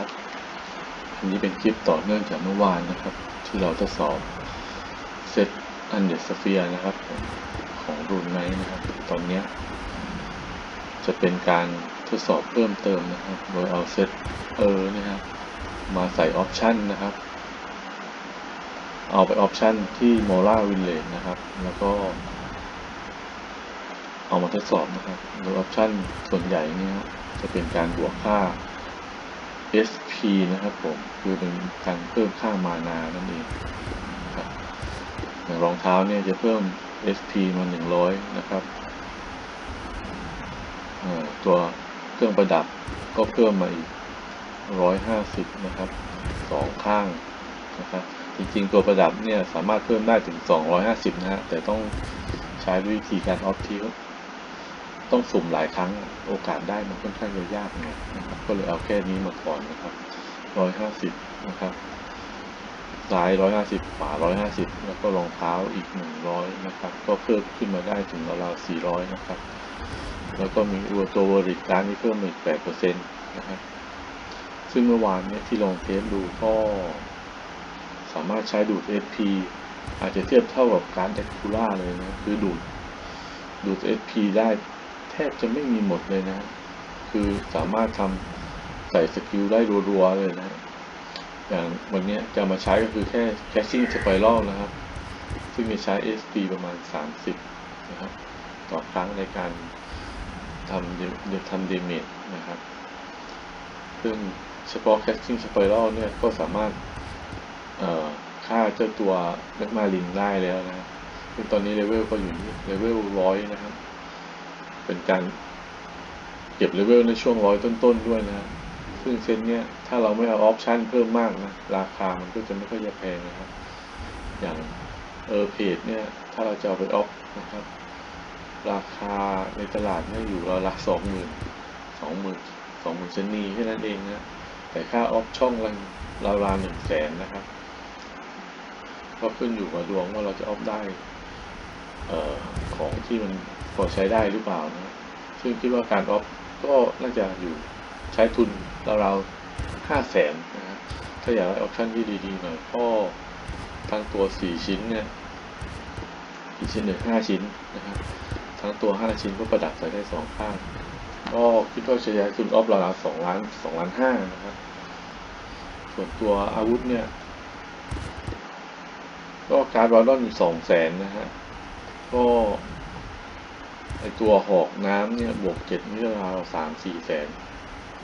นะครับ อันนี้เป็นคลิปต่อเนื่องจากเมื่อวานนะครับ ที่เราทดสอบเซตอันเดสเฟียนะครับ ของรุ่นไนนะครับ ตอนนี้จะเป็นการทดสอบเพิ่มเติมนะครับ โดยเอาเซตเออนะครับ มาใส่ออปชันนะครับ เอาไปออปชันที่โมล่าวินเลจนะครับ แล้วก็เอามาทดสอบนะครับโดยออปชันส่วนใหญ่นี่จะเป็นการบวกค่า SP นะครับผม คือเป็นการเพิ่มค่ามานานั่นเองครับอย่างรองเท้าเนี่ยจะเพิ่ม SP มา100 นะครับตัวเครื่องประดับก็เพิ่มมาอีก 150 นะครับสองข้างนะครับจริงๆตัวประดับเนี่ยสามารถเพิ่มได้ถึง 250 นะฮะแต่ต้องใช้วิธีการออฟที่ ต้องสุ่มหลายครั้งโอกาสได้มันค่อนข้างจะยากหน่อยนะครับก็เลยเอาแค่นี้มาก่อนนะครับ150นะครับซ้าย150ขวา150แล้วก็รองเท้าอีก100นะครับ ก็เพิ่มขึ้นมาได้ถึงราวๆ400นะครับ แล้วก็มีอุวตัววอริการนี่เพิ่มมาอีก8%นะครับ ซึ่งเมื่อวานเนี่ยที่ลองเทสดูก็สามารถใช้ดูด SP อาจจะเทียบเท่ากับการแดกคูล่าเลยนะ คือดูดดูด SP ได้ บจะไม่มีหมดเลยนะ คือสามารถทำใส่สกิลได้รัวๆเลยนะ อย่างวันนี้จะมาใช้ก็คือแค่ catching spiral นะครับ ซึ่งจะใช้ SP ประมาณ 30 นะครับ ต่อครั้งในการทำเดทำเดเมจนะครับ ซึ่งเฉพาะ catching spiral เนี่ยก็สามารถฆ่าเจ้าตัวแมกมาลินได้แล้วนะครับซึ่งตอนนี้เลเวลก็อยู่ที่เลเวลร้อยนะครับ เป็นการเก็บเลเวลในช่วงร้อยต้นๆด้วยนะ ซึ่งเซตเนี้ยถ้าเราไม่เอาออปชันเพิ่มมากนะ ราคามันก็จะไม่ค่อยจะแพงนะครับ อย่างเออเพจเนี่ยถ้าเราจะเอาไปออฟนะครับ ราคาในตลาดเนี่ยอยู่ราวละสองหมื่นสองหมื่นสองหมื่นเซนนีแค่นั้นเองนะแต่ค่าออฟช่องละราวๆหนึ่งแสนนะครับก็ขึ้นอยู่กับดวงว่าเราจะออฟได้ ออของที่มันพอใช้ได้หรือเปล่านะซึ่งคิดว่าการออฟก็น่าจะอยู่ใช้ทุนราวๆห้าแสนนะครับถ้าอยากได้ออปชั่นที่ดีๆหน่อยก็ทั้งตัวสี่ชิ้นเนี่ยอีกชิ้นหนึ่งห้าชิ้นนะครับทั้งตัวห้าชิ้นก็ประดับใส่ได้สองข้าง ก็คิดว่าจะใช้ทุนออฟราวๆสองล้านสองล้านห้านะครับส่วนตัวอาวุธเนี่ย ก็การ์ดวอลลอนอยู่สองแสนนะฮะ ก็ไอตัวหอกน้ำเนี่ยบวกเจ็ดนี่ราวสามสี่แสน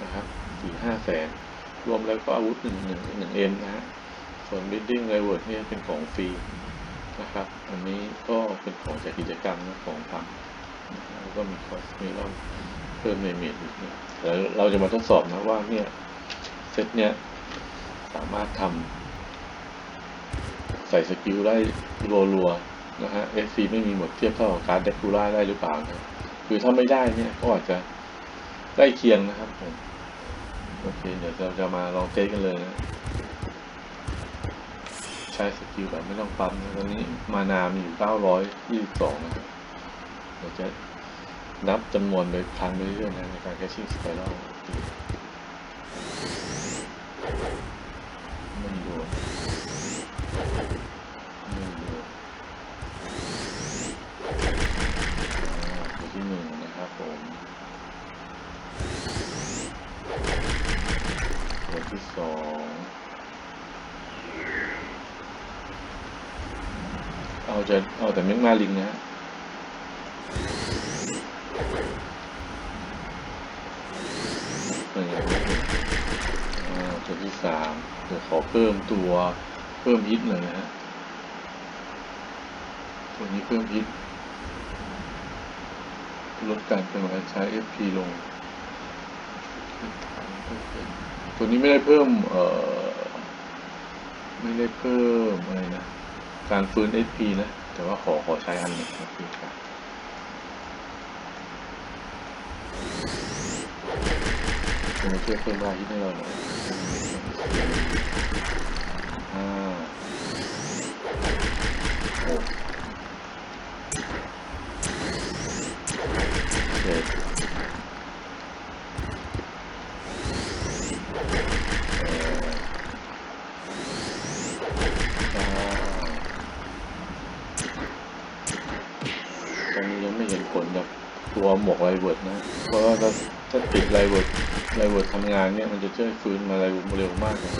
นะครับสี่ห้าแสนรวมแล้วก็อาวุธหนึ่งหนึ่งหนึ่งเอ็มนะฮะส่วน bidding reward เนี่ยเป็นของฟรีนะครับ อันนี้ก็เป็นของจากกิจกรรมนะของทำนะแล้วก็มีคอสเมลอนเพิ่มในเมดอีกเนี่ยเดี๋ยวเราจะมาทดสอบนะว่าเนี่ยเซตเนี่ยสามารถทำใส่สกิลได้รัวๆ นะฮะ FC ไม่มีหมดเทียบเท่ากับการเดคูล่าได้หรือเปล่านะคือถ้าไม่ได้เนี่ยก็อาจจะใกล้เคียงนะครับผมโอเค เดี๋ยวเราจะมาลองเทสกันเลยนะ ใช้สกิลแบบไม่ต้องปั๊มนะตอนนี้มานามีอยู่ 922นะครับเดี๋ยวจะนับจำนวนโดยครั้งไปเรื่อยๆนะในการแคชชิ่งสไปรัลไม่โดนไม่โดนอ่าตัวที่หนึ่งนะครับผม ตัวที่สองเอาจะเอา แต่เม็กมาลิงนะฮะหนึ่งอ่าตัวที่สามเดี๋ยวขอเพิ่มตัวเพิ่มฮิตหน่อยนะฮะตัวนี้เพิ่มฮิตลดการเป็นการใช้ FP ลง ตัวนี้ไม่ได้เพิ่ม เอ่อ ไม่ได้เพิ่มอะไรนะ การฟื้น SP นะ แต่ว่าขอขอใช้อันหนึ่งครับพี่ครับจะมาช่วยเพิ่มรายที่ให้เราหน่อยห้าหกเจ็ด หมวกไลเวิร์ดนะ เพราะว่าถ้าถ้าติดไลเวิร์ดไลเวิร์ดทำงานเนี่ยมันจะช่วยฟื้นมาไลเวิร์ดเร็วมากเลย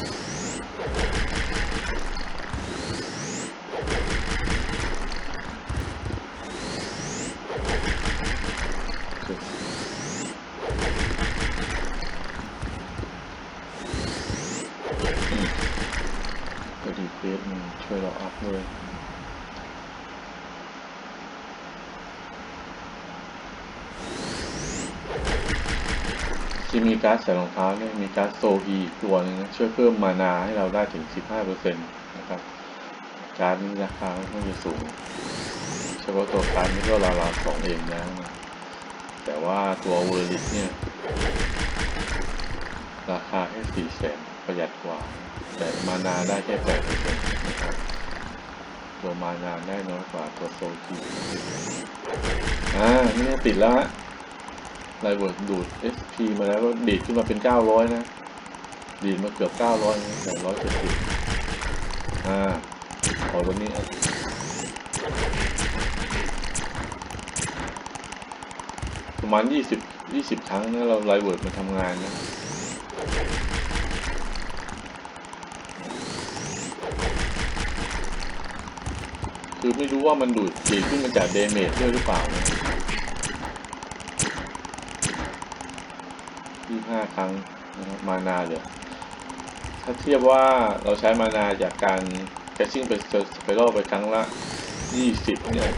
ก็ดีเฟสมันช่วยเราอัพด้วย ที่มี การ์ดใส่รองเท้าเนี่ยมีการ์ดโซอีกตัวหนึงนะช่วยเพิ่มมานาให้เราได้ถึง 15%นะครับการ์ดนี้ราคาค่อนข้างจะสูงเฉพาะตัวการ์ดนี้ก็ราวๆสองเองแล้วนะแต่ว่าตัวเวอร์ลิสเนี่ย ราคาแค่สี่แสนประหยัดกว่า แต่มานาได้แค่แปดเปอร์เซ็นต์นะครับตัวมานาได้น้อยกว่าตัวโซอีอ่านี่ติดแล้วฮะ ไลเวิร์ดดูด SP มาแล้วก็ดีดขึ้นมาเป็น 900 นะ ดีดมาเกือบ 900นะ270อ่า ขอตัวนี้อะประมาณ 20 20 ครั้งนะเราไลเวิร์ดมาทำงานนะคือไม่รู้ว่ามันดูดดีดขึ้นมาจากเดเมจด้วยหรือเปล่านะ ยี่ห้าครั้งนะครับมานาเหลือถ้าเทียบว่าเราใช้มานาจากการแคชชิ่งไปสไปรัลไปครั้งละยี่สิบเนี่ย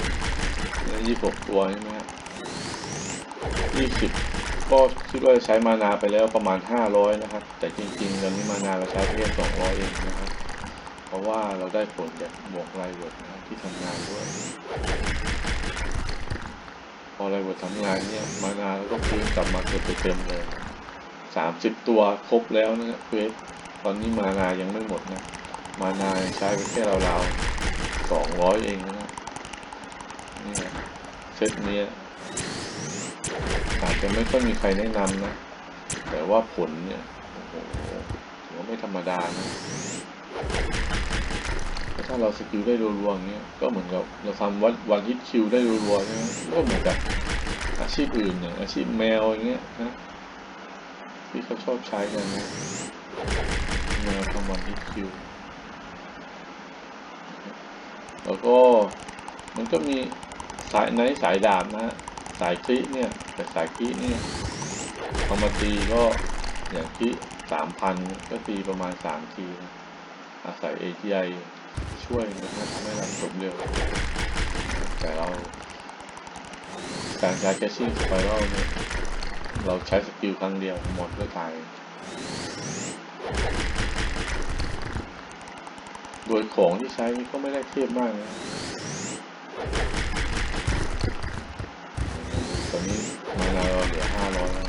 ยี่สิบตัวใช่ไหมฮะยี่สิบก็คิดว่าใช้มานาไปแล้วประมาณห้าร้อยนะครับ แต่จริงๆตอนนี้มานาเราใช้เพียงสองร้อยเองนะครับ เพราะว่าเราได้ผลจากบวกไลเวิร์ดนะที่ทำงานด้วย พอไลเวิร์ดทำงานเนี่ยมานาเราก็ฟื้นกลับมาเกือบเต็มเลย สามสิบตัวครบแล้วนะเควสตอนนี้มานายังไม่หมดนะ มานายใช้ไปแค่ราวๆสองร้อยเองนะนี่เซตเนี้ยอาจจะไม่ค่อยมีใครแนะนำนะ แต่ว่าผลเนี่ยโอ้โหถือว่าไม่ธรรมดานะถ้าเราสกิลได้รัวๆอย่างเงี้ยก็เหมือนกับเราทำวัดวันฮิตคิวได้รัวๆใช่ไหมก็เหมือนกับอาชีพอื่นอย่างอาชีพแมวอย่างเงี้ยนะ ที่เขาชอบใช้กันนะแนวทำวันฮิตคิวแล้วก็มันก็มีสายไนท์สายดาบนะฮะสายคลิเนี่ยแต่สายคลิเนี่ยเอามาตีก็อย่างคลิสามพันก็ตีประมาณสามทีนะอาศัย ATI ช่วยนะครับทำให้เราจบเร็ว แต่เราการใช้แคชชิ่งสไปรัลเนี่ย เราใช้สกิลครั้งเดียวหมดก็ตายโดยของที่ใช้นี่ก็ไม่ได้เทียบมากนะตอนนี้มานาเราเหลือห้าร้อยแล้ว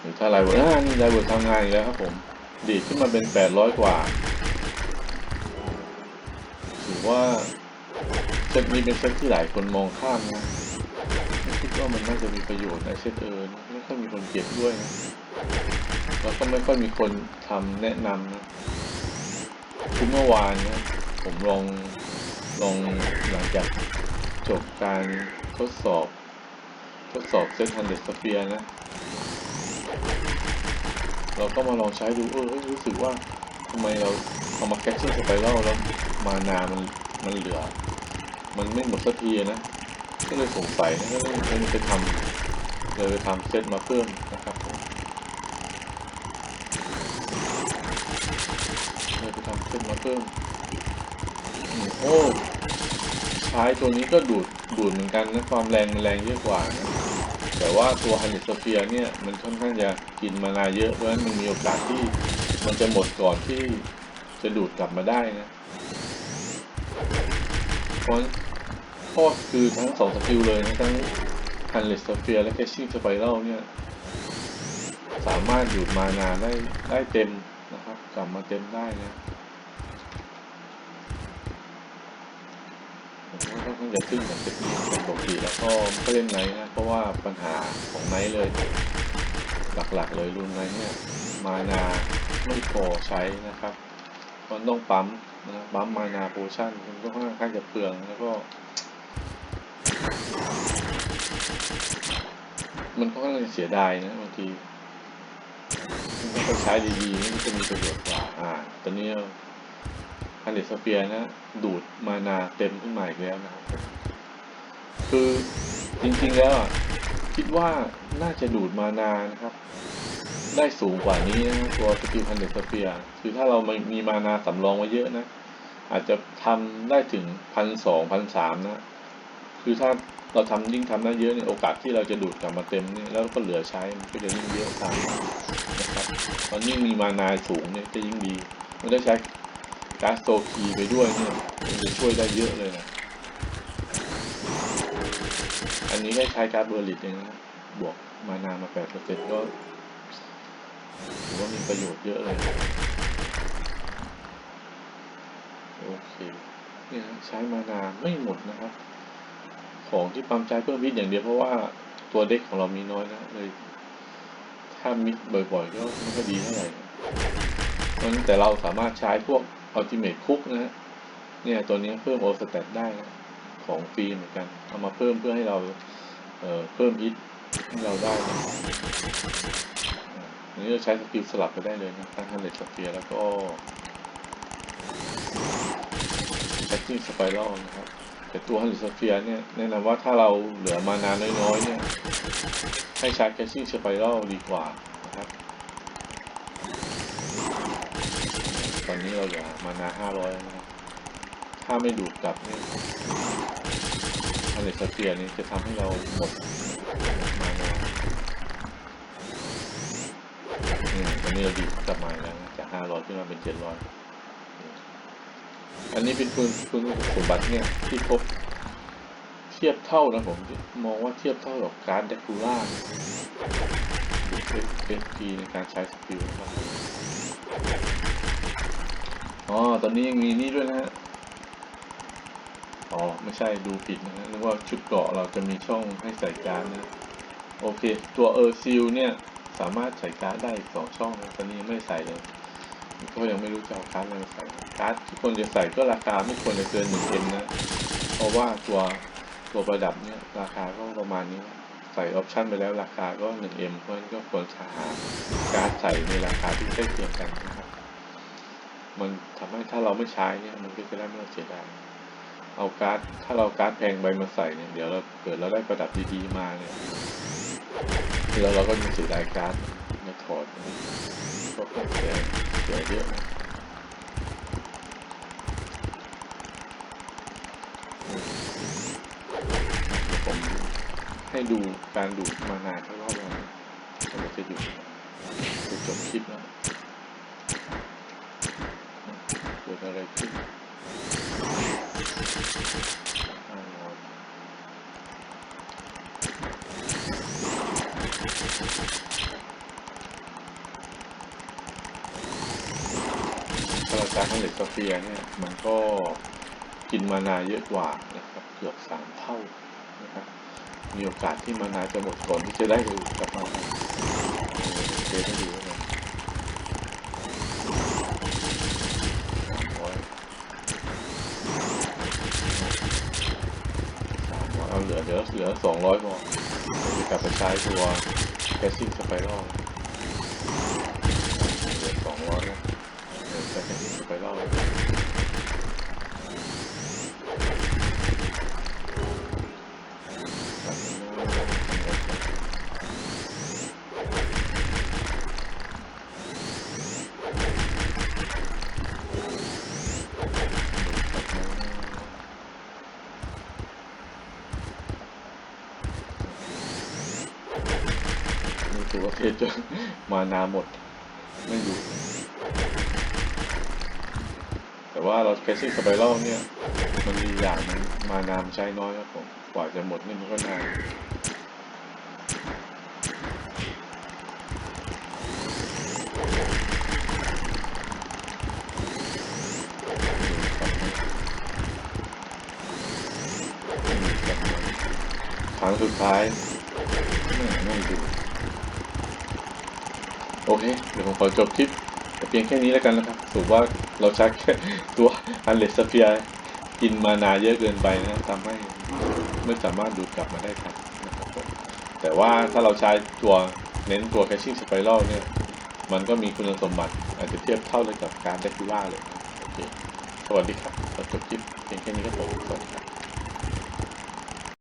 หรือถ้าไรเวอร์อ่านี่ไรเวอร์ทำงานอีกแล้วครับผม ดีขึ้นมาเป็นแปดร้อยกว่า ถือว่าเซตนี้เป็นเซตที่หลายคนมองข้ามนะ คิดว่ามันน่าจะมีประโยชน์ในเซตเออนไม่ค่อยมีคนเก็บด้วยนะแล้วก็ไม่ค่อยมีคนทำแนะนำนะคือเมื่อวานนะผมลองลองหลังจากจบการทดสอบ ทดสอบเซตฮันเดสเฟียนะ เราก็มาลองใช้ดูเออเฮ้ยรู้สึกว่าทำไมเราเอามาแคชชิ่งสไปรัลแล้วมานามันมันเหลือ มันไม่หมดสักทีนะ ก็เลยสงสัยก็เลยเลยไปทำเลยไปทำเซตมาเพิ่มนะครับผมเลยไปทำเซตมาเพิ่มอืมโอ้ใช้ตัวนี้ก็ดูดดูดเหมือนกันนะความแรงมันแรงเยอะกว่านะแต่ว่าตัวฮันนิสเฟียเนี่ยมันค่อนข้างจะกินมานาเยอะเพราะฉะนั้นมันมีโอกาสที่มันจะหมดก่อนที่จะดูดกลับมาได้นะเพราะ ข้อคือทั้งสองสกิลเลยนะทั้งฮันเลสเฟียและแคชชิ่งสไปรัลเนี่ย สามารถหยุดมานาได้ได้เต็มนะครับ กลับมาเต็มได้นะผมว่าค่อนข้างจะขึ้นกับเซตนี้เป็นปกติแล้วก็ไม่เล่นไนท์นะเพราะว่าปัญหาของไนท์เลย หลักๆเลยรุ่นไนท์เนี่ยมานาไม่พอใช้นะครับมันต้องปั๊มนะปั๊มมานาโพชั่นมันก็ค่อนข้างจะเปลืองแล้วก็ มันก็ค่อนข้างเสียดายนะบางทีถ้าเราใช้ดีๆนี่มันจะมีประโยชน์กว่า อ่า ตอนนี้ฮันเดสเปียนะ ดูดมานาเต็มขึ้นมาอีกแล้วนะครับ คือจริงๆแล้วอะคิดว่าน่าจะดูดมานานะครับ ได้สูงกว่านี้นะตัวสกิลฮันเดสเปียคือถ้าเรามีมานาสำรองไว้เยอะนะ อาจจะทำได้ถึงพันสองพันสามนะ คือถ้า เราทำยิ่งทำได้เยอะเนี่ยโอกาสที่เราจะดูดกลับมาเต็มเนี่ยแล้วก็เหลือใช้มันก็จะยิ่งเยอะตามนะครับตอนยิ่งมีมานาสูงเนี่ยจะยิ่งดีมันได้ใช้ก๊าซโซคีไปด้วยเนี่ยมันจะช่วยได้เยอะเลยนะอันนี้ได้ใช้ก๊าซเบอร์ลิตเองนะบวกมานามาแปดเปอร์เซ็นต์ก็ถือว่ามีประโยชน์เยอะเลยโอเคเนี่ยใช้มานาไม่หมดนะครับ ของที่ปั๊มใช้เพิ่มมิดอย่างเดียวเพราะว่าตัวเด็กของเรามีน้อยนะเลยถ้ามิดบ่อยๆก็ไม่ค่อยดีเท่าไหร่เพราะนั้นแต่เราสามารถใช้พวกอัลติเมทคุกนะฮะเนี่ยตัวนี้เพิ่มโอสแตทได้นะของฟรีเหมือนกันเอามาเพิ่มเพื่อให้เราเอ่อเพิ่มฮิตให้เราได้นะอันนี้เราใช้สกิลสลับไปได้เลยนะทั้งฮันเลตสเปียแล้วก็แคชชิ่งสไปรัลนะครับ แต่ตัวฮันลิสเฟียเนี่ยแนะนำว่าถ้าเราเหลือมานานน้อยๆเนี่ย ให้ใช้แคชชิ่งสไปรัลดีกว่านะครับ ตอนนี้เราเหลือมานาห้าร้อยนะครับถ้าไม่ดูดกลับเนี่ยฮันลิสเฟียนี่จะทำให้เราหมดมานาเนี่ยตอนนี้เราดีดกลับมาแล้วนะจากห้าร้อยขึ้นมาเป็นเจ็ดร้อย อันนี้เป็นคุณคุณสมบัติเนี่ยที่พบเทียบเท่านะผมมองว่าเทียบเท่ากับการ์ดเดคูล่าเป็นพีในการใช้สกิลนะครับอ๋อตอนนี้ยังมีนี่ด้วยนะฮะอ๋อ ไม่ใช่ดูผิดนะฮะนึกว่าชุดเกราะเราจะมีช่องให้ใส่การนะ โอเค ตัวเออร์ซิลเนี่ย สามารถใส่การได้สองช่องนะตอนนี้ไม่ใส่เลย ก็ยังไม่รู้จะเอาการ์ดอะไรใส่การ์ดที่ควรจะใส่ก็ราคาไม่ควรจะเกินหนึ่งเอ็มนะ เพราะว่าตัวตัวประดับเนี่ยราคาก็ประมาณนี้ ใส่ออปชันไปแล้วราคาก็ 1M เพราะฉะนั้นก็ควรจะหาการ์ดใส่ในราคาที่ใกล้เคียงกันนะครับ มันทำให้ถ้าเราไม่ใช้เนี่ยมันก็จะได้ไม่ต้องเสียดายเอาการ์ดถ้าเราการ์ดแพงใบมาใส่เนี่ยเดี๋ยวเราเกิดเราได้ประดับดีๆมาเนี่ยแล้วเราก็ยังเสียดายการ์ดในถอด ผมให้ดูการดูดมานานเขารอบแล้วนะเราจะหยุดจะจบคลิปแล้วเกิดอะไรขึ้นห้าร้อย ถ้าเราใช้ฮันเลตโซเฟียเนี่ยมันก็กินมานาเยอะกว่านะครับเกือบสามเท่านะครับมีโอกาสที่มานาจะหมดก่อนที่จะได้ดูกลับมาเทสให้ดูนะสามร้อยสามร้อยเอาเหลือเดี๋ยวเหลือสองร้อยพอจะกลับไปใช้ตัวแคสซิ่งสไปรัลเหลือสองร้อยนะ ไปรัลนี่ถือว่าเพจจะมานาหมด ไม่อยู่ แต่ว่าเราแคสซิ่งสไปรัลเนี่ย มันมีอย่างนึงมานามใช้น้อยครับผม กว่าจะหมดนี่มันก็นานครั้งสุดท้ายไม่ไม่ดูโอเค เดี๋ยวผมขอจบคลิป เพียงแค่นี้แล้วกันนะครับถือว่าเราใช้แค่ตัวอันเลสเฟียกินมานาเยอะเกินไปนะทำให้ไม่สามารถดูดกลับมาได้ครับนะครับผมแต่ว่าถ้าเราใช้ตัวเน้นตัว caching spiral เนี่ย มันก็มีคุณสมบัติอาจจะเทียบเท่าเลยกับการ d ด c ิล่าเลยโอเคสวัสดีครับจบคลิปเพียงแค่นี้ครับผมสวัสดีครับ